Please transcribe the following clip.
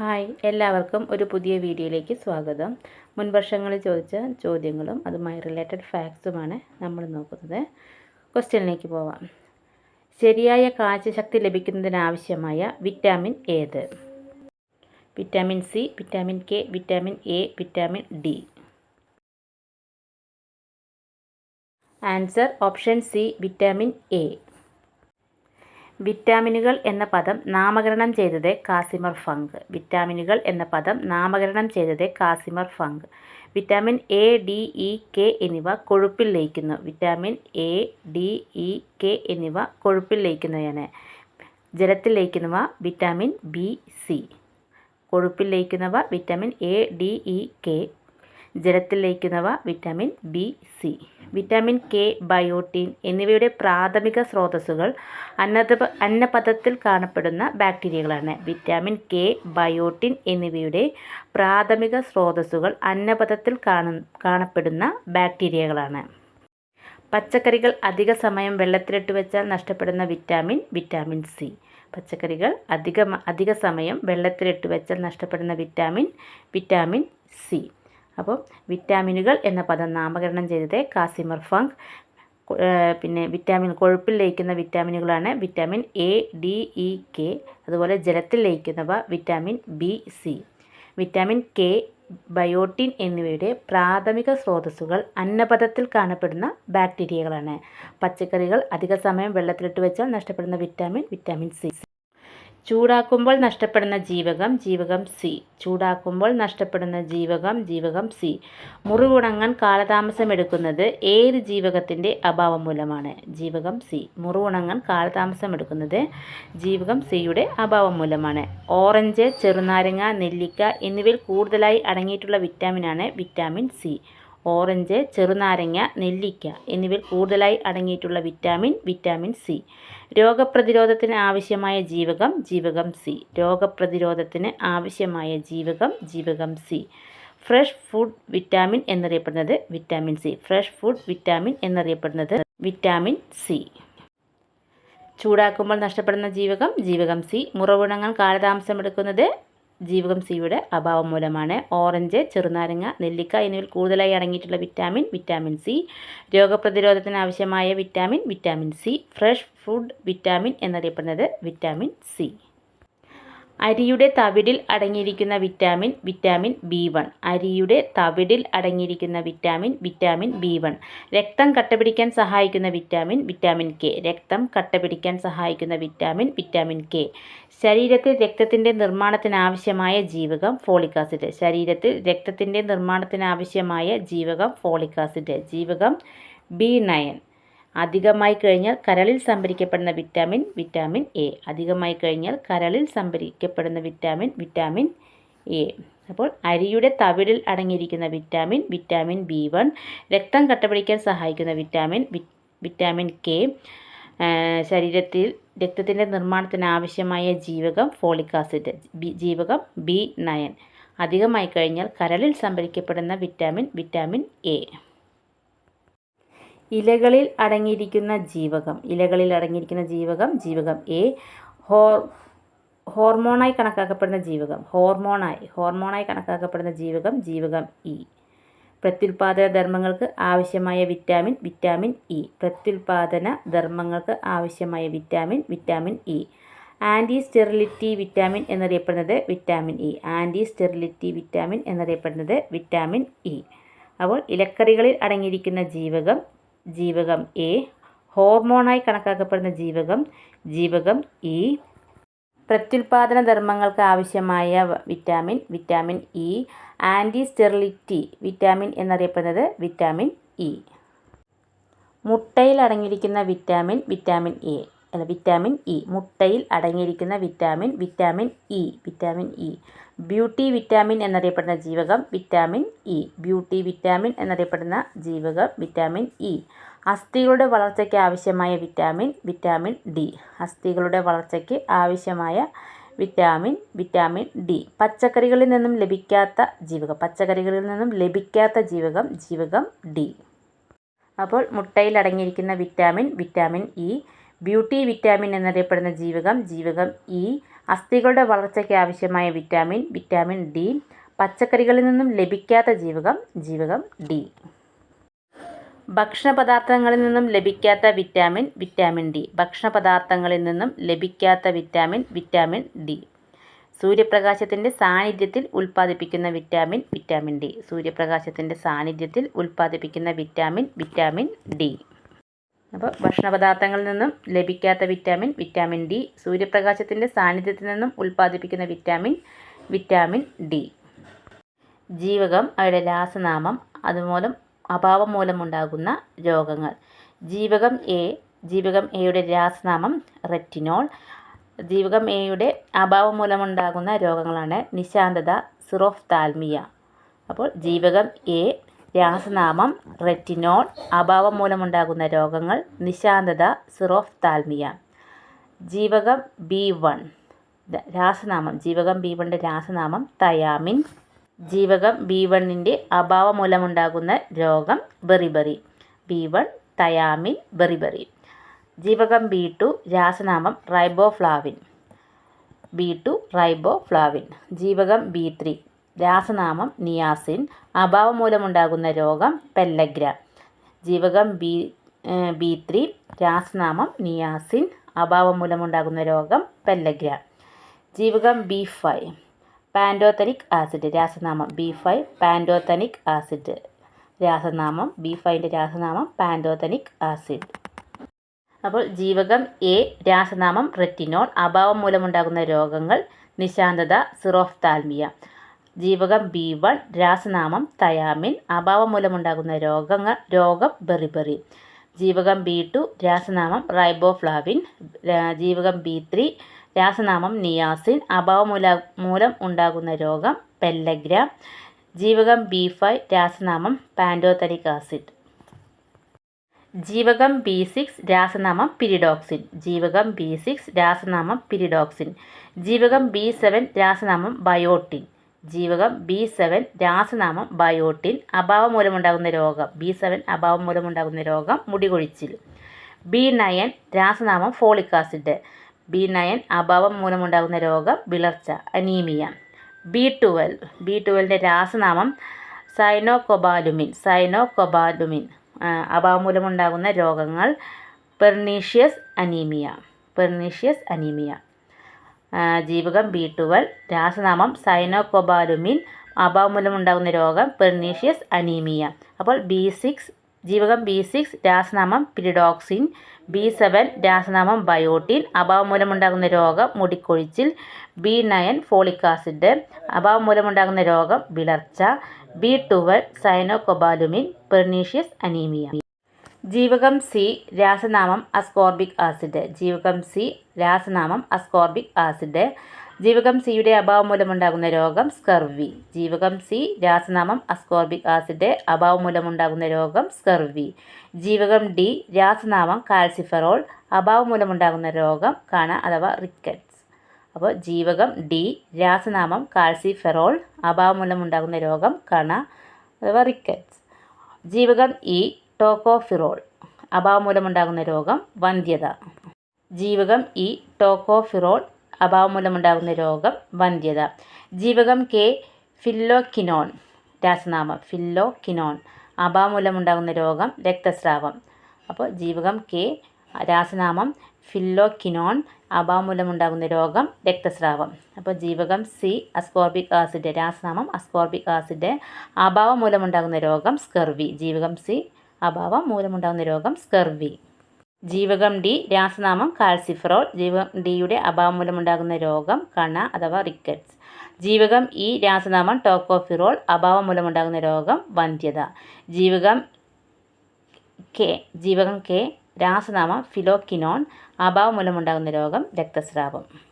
Hi എല്ലാവർക്കും ഒരു പുതിയ വീഡിയോയിലേക്ക് സ്വാഗതം. മുൻ വർഷങ്ങളിൽ ചോദിച്ച ചോദ്യങ്ങളും അതുമായി റിലേറ്റഡ് ഫാക്ട്സുമാണ് നമ്മൾ നോക്കുന്നത്. ക്വസ്റ്റ്യനിലേക്ക് പോവാം. ശരിയായ കാഴ്ചശക്തി ലഭിക്കുന്നതിനാവശ്യമായ വിറ്റാമിൻ ഏത്? Vitamin C vitamin K vitamin A vitamin D answer option C vitamin A വിറ്റാമിനുകൾ എന്ന പദം നാമകരണം ചെയ്തത് കാസിമർ ഫങ്ക് വിറ്റാമിനുകൾ എന്ന പദം നാമകരണം ചെയ്തത് Casimir Funk vitamin A D E K എന്നിവ കൊഴുപ്പിൽ ലയിക്കുന്നു. Vitamin A D E K എന്നിവ കൊഴുപ്പിൽ ലയിക്കുന്നവയാണ്. ജലത്തിൽ ലയിക്കുന്നവ വിറ്റാമിൻ ബി സി. കൊഴുപ്പിൽ ലയിക്കുന്നവ vitamin A D E K ജലത്തിൽ ലയിക്കുന്നവ vitamin B C. Vitamin K biotin എന്നിവയുടെ പ്രാഥമിക സ്രോതസ്സുകൾ അന്നത അന്നപഥത്തിൽ കാണപ്പെടുന്ന ബാക്ടീരിയകളാണ്. വിറ്റാമിൻ കെ ബയോട്ടിൻ എന്നിവയുടെ പ്രാഥമിക സ്രോതസ്സുകൾ അന്നപഥത്തിൽ കാണ കാണപ്പെടുന്ന ബാക്ടീരിയകളാണ്. പച്ചക്കറികൾ അധിക സമയം വെള്ളത്തിലിട്ട് വെച്ചാൽ നഷ്ടപ്പെടുന്ന വിറ്റാമിൻ വിറ്റാമിൻ സി. പച്ചക്കറികൾ അധിക അധിക സമയം വെള്ളത്തിലിട്ട് വെച്ചാൽ നഷ്ടപ്പെടുന്ന വിറ്റാമിൻ വിറ്റാമിൻ സി. അപ്പോൾ വിറ്റാമിനുകൾ എന്ന പദം നാമകരണം ചെയ്തത് കാസിമർ ഫങ്ക്. പിന്നെ വിറ്റാമിൻ കൊഴുപ്പിൽ ലയിക്കുന്ന വിറ്റാമിനുകളാണ് vitamin A D E K അതുപോലെ ജലത്തിൽ ലയിക്കുന്നവ vitamin B C. Vitamin K biotin എന്നിവയുടെ പ്രാഥമിക സ്രോതസ്സുകൾ അന്നപഥത്തിൽ കാണപ്പെടുന്ന ബാക്ടീരിയകളാണ്. പച്ചക്കറികൾ അധിക സമയം വെള്ളത്തിലിട്ട് വെച്ചാൽ നഷ്ടപ്പെടുന്ന വിറ്റാമിൻ വിറ്റാമിൻ സി. ചൂടാക്കുമ്പോൾ നഷ്ടപ്പെടുന്ന ജീവകം ജീവകം സി. ചൂടാക്കുമ്പോൾ നഷ്ടപ്പെടുന്ന ജീവകം ജീവകം സി. മുറിവുണങ്ങാൻ കാലതാമസമെടുക്കുന്നത് ഏത് ജീവകത്തിന്റെ അഭാവം മൂലമാണ്? ജീവകം സി. മുറിവുണങ്ങാൻ കാലതാമസമെടുക്കുന്നത് ജീവകം സിയുടെ അഭാവം മൂലമാണ്. ഓറഞ്ച് ചെറുനാരങ്ങ നെല്ലിക്ക എന്നിവയിൽ കൂടുതലായി അടങ്ങിയിട്ടുള്ള വിറ്റാമിനാണ് വിറ്റാമിൻ സി. ഓറഞ്ച് ചെറുനാരങ്ങ നെല്ലിക്ക എന്നിവയിൽ കൂടുതലായി അടങ്ങിയിട്ടുള്ള വിറ്റാമിൻ വിറ്റാമിൻ സി. രോഗപ്രതിരോധത്തിന് ആവശ്യമായ ജീവകം ജീവകം സി. രോഗപ്രതിരോധത്തിന് ആവശ്യമായ ജീവകം ജീവകം സി. ഫ്രഷ് ഫുഡ് വിറ്റാമിൻ എന്നറിയപ്പെടുന്നത് vitamin C. Fresh food vitamin എന്നറിയപ്പെടുന്നത് വിറ്റാമിൻ സി. ചൂടാക്കുമ്പോൾ നഷ്ടപ്പെടുന്ന ജീവകം ജീവകം സി. മുറവുണങ്ങാൻ കാലതാമസമെടുക്കുന്നത് ജീവകം സിയുടെ അഭാവം മൂലമാണ്. ഓറഞ്ച് ചെറുനാരങ്ങ നെല്ലിക്ക എന്നിവയിൽ കൂടുതലായി അടങ്ങിയിട്ടുള്ള വിറ്റാമിൻ വിറ്റാമിൻ സി രോഗപ്രതിരോധത്തിന് ആവശ്യമായ vitamin vitamin C fresh food vitamin എന്നറിയപ്പെടുന്നത് വിറ്റാമിൻ സി അരിയുടെ തവിടിൽ അടങ്ങിയിരിക്കുന്ന വിറ്റാമിൻ വിറ്റാമിൻ ബി വൺ. അരിയുടെ തവിടിൽ അടങ്ങിയിരിക്കുന്ന വിറ്റാമിൻ വിറ്റാമിൻ ബി വൺ. രക്തം കട്ടപിടിക്കാൻ സഹായിക്കുന്ന വിറ്റാമിൻ വിറ്റാമിൻ കെ. രക്തം കട്ടപിടിക്കാൻ സഹായിക്കുന്ന വിറ്റാമിൻ വിറ്റാമിൻ കെ. ശരീരത്തിൽ രക്തത്തിന്റെ നിർമ്മാണത്തിനാവശ്യമായ ജീവകം ഫോളിക് ആസിഡ്. ശരീരത്തിൽ രക്തത്തിന്റെ നിർമ്മാണത്തിനാവശ്യമായ ജീവകം ഫോളിക് ആസിഡ്. ജീവകം ബി നയൻ. അധികമായി കഴിഞ്ഞാൽ കരളിൽ സംഭരിക്കപ്പെടുന്ന വിറ്റാമിൻ വിറ്റാമിൻ എ അധികമായി കഴിഞ്ഞാൽ കരളിൽ സംഭരിക്കപ്പെടുന്ന വിറ്റാമിൻ വിറ്റാമിൻ എ അപ്പോൾ അരിയുടെ തവിടിൽ അടങ്ങിയിരിക്കുന്ന വിറ്റാമിൻ വിറ്റാമിൻ ബി വൺ രക്തം കട്ടപിടിക്കാൻ സഹായിക്കുന്ന വിറ്റാമിൻ വിറ്റാമിൻ കെ ശരീരത്തിൽ രക്തത്തിന്റെ നിർമ്മാണത്തിന് ആവശ്യമായ ജീവകം ഫോളിക് ആസിഡ് ജീവകം ബി നയൻ അധികമായി കഴിഞ്ഞാൽ കരളിൽ സംഭരിക്കപ്പെടുന്ന വിറ്റാമിൻ വിറ്റാമിൻ എ ഇലകളിൽ അടങ്ങിയിരിക്കുന്ന ജീവകം. ഇലകളിൽ അടങ്ങിയിരിക്കുന്ന ജീവകം ജീവകം എ ഹോർ ഹോർമോണായി കണക്കാക്കപ്പെടുന്ന ജീവകം. ഹോർമോണായി ഹോർമോണായി കണക്കാക്കപ്പെടുന്ന ജീവകം ജീവകം ഇ പ്രത്യുൽപാദന ധർമ്മങ്ങൾക്ക് ആവശ്യമായ വിറ്റാമിൻ വിറ്റാമിൻ ഇ പ്രത്യുൽപാദന ധർമ്മങ്ങൾക്ക് ആവശ്യമായ vitamin vitamin E anti sterility vitamin എന്നറിയപ്പെടുന്നത് vitamin E anti sterility vitamin എന്നറിയപ്പെടുന്നത് വിറ്റാമിൻ ഇ അപ്പോൾ ഇലക്കറികളിൽ അടങ്ങിയിരിക്കുന്ന ജീവകം ജീവകം എ. ഹോർമോണായി കണക്കാക്കപ്പെടുന്ന ജീവകം ജീവകം ഇ. പ്രത്യുൽപാദന ധർമ്മങ്ങൾക്ക് ആവശ്യമായ vitamin vitamin E. Anti sterility vitamin എന്നറിയപ്പെടുന്നത് വിറ്റാമിൻ ഇ. മുട്ടയിൽ അടങ്ങിയിരിക്കുന്ന വിറ്റാമിൻ വിറ്റാമിൻ എ. അല്ല വിറ്റാമിൻ ഇ മുട്ടയിൽ അടങ്ങിയിരിക്കുന്ന vitamin vitamin E vitamin E beauty vitamin എന്നറിയപ്പെടുന്ന ജീവകം വിറ്റാമിൻ ഇ ബ്യൂട്ടി വിറ്റാമിൻ എന്നറിയപ്പെടുന്ന ജീവകം വിറ്റാമിൻ ഇ അസ്ഥികളുടെ വളർച്ചയ്ക്ക് ആവശ്യമായ വിറ്റാമിൻ വിറ്റാമിൻ ഡി അസ്ഥികളുടെ വളർച്ചയ്ക്ക് ആവശ്യമായ വിറ്റാമിൻ വിറ്റാമിൻ ഡി പച്ചക്കറികളിൽ നിന്നും ലഭിക്കാത്ത ജീവകം പച്ചക്കറികളിൽ നിന്നും ലഭിക്കാത്ത ജീവകം ജീവകം ഡി അപ്പോൾ മുട്ടയിൽ അടങ്ങിയിരിക്കുന്ന vitamin vitamin E beauty vitamin എന്നറിയപ്പെടുന്ന ജീവകം ജീവകം ഇ അസ്ഥികളുടെ വളർച്ചയ്ക്ക് ആവശ്യമായ വിറ്റാമിൻ വിറ്റാമിൻ ഡി പച്ചക്കറികളിൽ നിന്നും ലഭിക്കാത്ത ജീവകം ജീവകം ഡി. ഭക്ഷണ പദാർത്ഥങ്ങളിൽ നിന്നും ലഭിക്കാത്ത വിറ്റാമിൻ വിറ്റാമിൻ ഡി. ഭക്ഷണ പദാർത്ഥങ്ങളിൽ നിന്നും ലഭിക്കാത്ത വിറ്റാമിൻ വിറ്റാമിൻ ഡി. സൂര്യപ്രകാശത്തിന്റെ സാന്നിധ്യത്തിൽ ഉൽപ്പാദിപ്പിക്കുന്ന വിറ്റാമിൻ വിറ്റാമിൻ ഡി. സൂര്യപ്രകാശത്തിന്റെ സാന്നിധ്യത്തിൽ ഉൽപ്പാദിപ്പിക്കുന്ന വിറ്റാമിൻ വിറ്റാമിൻ ഡി. അപ്പോൾ ഭക്ഷണപദാർത്ഥങ്ങളിൽ നിന്നും ലഭിക്കാത്ത വിറ്റാമിൻ വിറ്റാമിൻ ഡി സൂര്യപ്രകാശത്തിന്റെ സാന്നിധ്യത്തിൽ നിന്നും ഉൽപ്പാദിപ്പിക്കുന്ന വിറ്റാമിൻ വിറ്റാമിൻ ഡി. ജീവകം അവയുടെ രാസനാമം അതുമൂലം അഭാവം മൂലമുണ്ടാകുന്ന രോഗങ്ങൾ. ജീവകം എ ജീവകം എയുടെ രാസനാമം റെറ്റിനോൾ. ജീവകം എയുടെ അഭാവം മൂലമുണ്ടാകുന്ന രോഗങ്ങളാണ് നിശാന്തത സിറോഫ്താൽമിയ. അപ്പോൾ ജീവകം എ രാസനാമം റെറ്റിനോൾ. അഭാവം മൂലമുണ്ടാകുന്ന രോഗങ്ങൾ നിശാന്തത സിറോഫ്താൽമിയ. ജീവകം ബി വൺ. രാസനാമം. ജീവകം ബി വണ്ണിന്റെ രാസനാമം തയാമിൻ. ജീവകം ബി വണ്ണിന്റെ അഭാവം മൂലമുണ്ടാകുന്ന രോഗം beriberi. B one thiamine beriberi. ജീവകം ബി ടു രാസനാമം റൈബോഫ്ലാവിൻ. B two riboflavin. ജീവകം ബി ത്രീ. രാസനാമം നിയാസിൻ. അഭാവം മൂലമുണ്ടാകുന്ന രോഗം പെല്ലഗ്ര. ജീവകം ബി ബി ത്രീ രാസനാമം നിയാസിൻ. അഭാവം മൂലമുണ്ടാകുന്ന രോഗം പെല്ലഗ്ര. ജീവകം B five. Pantothenic acid. രാസനാമം B five. Pantothenic acid. രാസനാമം B ഫൈവിന്റെ രാസനാമം പാൻഡോത്തനിക് ആസിഡ്. അപ്പോൾ ജീവകം എ രാസനാമം റെറ്റിനോൾ. അഭാവം മൂലമുണ്ടാകുന്ന രോഗങ്ങൾ നിശാന്തത സിറോഫ്താൽമിയ. ജീവകം ബി വൺ രാസനാമം തയാമിൻ അഭാവം മൂലമുണ്ടാകുന്ന രോഗങ്ങൾ രോഗം ബെറിബെറി ജീവകം ബി ടു രാസനാമം റൈബോഫ്ലാവിൻ. ജീവകം ബി ത്രീ രാസനാമം നിയാസിൻ. അഭാവം മൂല മൂലം ഉണ്ടാകുന്ന രോഗം പെല്ലഗ്ര. ജീവകം ബി ഫൈവ് രാസനാമം പാൻഡോതരിക് ആസിഡ്. ജീവകം ബി സിക്സ് രാസനാമം പിരിഡോക്സിൻ. ജീവകം ബി സിക്സ് രാസനാമം പിരിഡോക്സിൻ. ജീവകം ബി സെവൻ രാസനാമം ബയോട്ടിൻ. ജീവകം ബി സെവൻ രാസനാമം ബയോട്ടിൻ അഭാവം മൂലമുണ്ടാകുന്ന രോഗം ബി സെവൻ അഭാവം മൂലമുണ്ടാകുന്ന രോഗം മുടികൊഴിച്ചിൽ. ബി നയൻ രാസനാമം ഫോളിക് ആസിഡ്. ബി നയൻ അഭാവം മൂലമുണ്ടാകുന്ന രോഗം വിളർച്ച അനീമിയ. ബി ട്വൽവ് ബി ട്വൽവിന്റെ രാസനാമം സൈനോകൊബാലുമിൻ സൈനോകൊബാലുമിൻ അഭാവം മൂലമുണ്ടാകുന്ന രോഗങ്ങൾ പെർണീഷ്യസ് അനീമിയ പെർണീഷ്യസ് അനീമിയ. ജീവകം ബി ട്വൽവ് രാസനാമം സൈനോകൊബാലുമിൻ അഭാവം മൂലമുണ്ടാകുന്ന രോഗം പെർണീഷ്യസ് അനീമിയ. അപ്പോൾ ബി സിക്സ് ജീവകം ബി സിക്സ് രാസനാമം പിരിഡോക്സിൻ ബി സെവൻ രാസനാമം ബയോട്ടിൻ അഭാവം മൂലമുണ്ടാകുന്ന രോഗം മുടിക്കൊഴിച്ചിൽ ബി നയൻ ഫോളിക് ആസിഡ് അഭാവം മൂലമുണ്ടാകുന്ന രോഗം വിളർച്ച B twelve cyanocobalamin pernicious anaemia. ജീവകം സി രാസനാമം അസ്കോർബിക് ആസിഡ്. ജീവകം സി രാസനാമം അസ്കോർബിക് ആസിഡ്. ജീവകം സിയുടെ അഭാവം മൂലമുണ്ടാകുന്ന രോഗം സ്കർവി. ജീവകം സി രാസനാമം അസ്കോർബിക് ആസിഡ്. അഭാവം മൂലമുണ്ടാകുന്ന രോഗം സ്കർവി. ജീവകം ഡി രാസനാമം കാൽസിഫറോൾ. അഭാവം മൂലമുണ്ടാകുന്ന രോഗം കാണ അഥവാ റിക്കറ്റ്സ്. അപ്പോൾ ജീവകം ഡി രാസനാമം കാൽസിഫെറോൾ. അഭാവം മൂലമുണ്ടാകുന്ന രോഗം കണ അഥവാ റിക്കറ്റ്സ്. ജീവകം ഇ ടോക്കോഫിറോൾ അഭാവം മൂലമുണ്ടാകുന്ന രോഗം വന്ധ്യത. ജീവകം ഇ ടോക്കോഫിറോൾ അഭാവം മൂലമുണ്ടാകുന്ന രോഗം വന്ധ്യത. ജീവകം കെ ഫില്ലോക്കിനോൺ രാസനാമം ഫില്ലോക്കിനോൺ അഭാവം മൂലമുണ്ടാകുന്ന രോഗം രക്തസ്രാവം. അപ്പോൾ ജീവകം കെ രാസനാമം ഫില്ലോക്കിനോൺ അഭാവം മൂലമുണ്ടാകുന്ന രോഗം രക്തസ്രാവം. അപ്പോൾ ജീവകം സി അസ്കോർബിക് ആസിഡ് രാസനാമം അസ്കോർബിക് ആസിഡ് അഭാവം മൂലമുണ്ടാകുന്ന രോഗം സ്കർവി. ജീവകം സി അഭാവം മൂലമുണ്ടാകുന്ന രോഗം സ്കർവി. ജീവകം ഡി രാസനാമം കാൽസിഫറോൾ. ജീവകം ഡിയുടെ അഭാവം മൂലമുണ്ടാകുന്ന രോഗം കണ അഥവാ റിക്കറ്റ്സ്. ജീവകം ഇ രാസനാമം ടോക്കോഫിറോൾ. അഭാവം മൂലമുണ്ടാകുന്ന രോഗം വന്ധ്യത. ജീവകം കെ ജീവകം കെ രാസനാമം ഫിലോക്കിനോൺ. അഭാവം മൂലമുണ്ടാകുന്ന രോഗം രക്തസ്രാവം.